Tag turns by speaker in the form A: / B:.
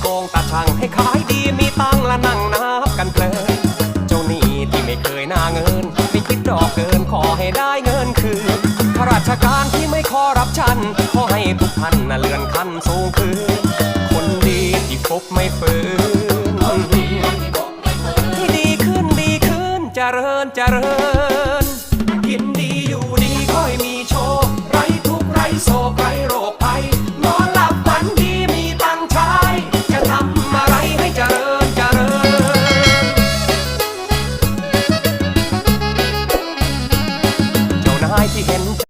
A: โกงตาช่างให้ขายดีมีตังและนั่งนับกันเพลินเจ้าหนี้ที่ไม่เคยหน้าเงิน ไม่คิดดอกเกินขอให้ได้เงินคืนข้าราชการที่ไม่คอรับชัน ขอให้ทุกท่านนะเลื่อนขั้นสูงขึ้นคนดีที่พบไม่ฝืนดีขึ้นดีขึ้นเจริญเจริญ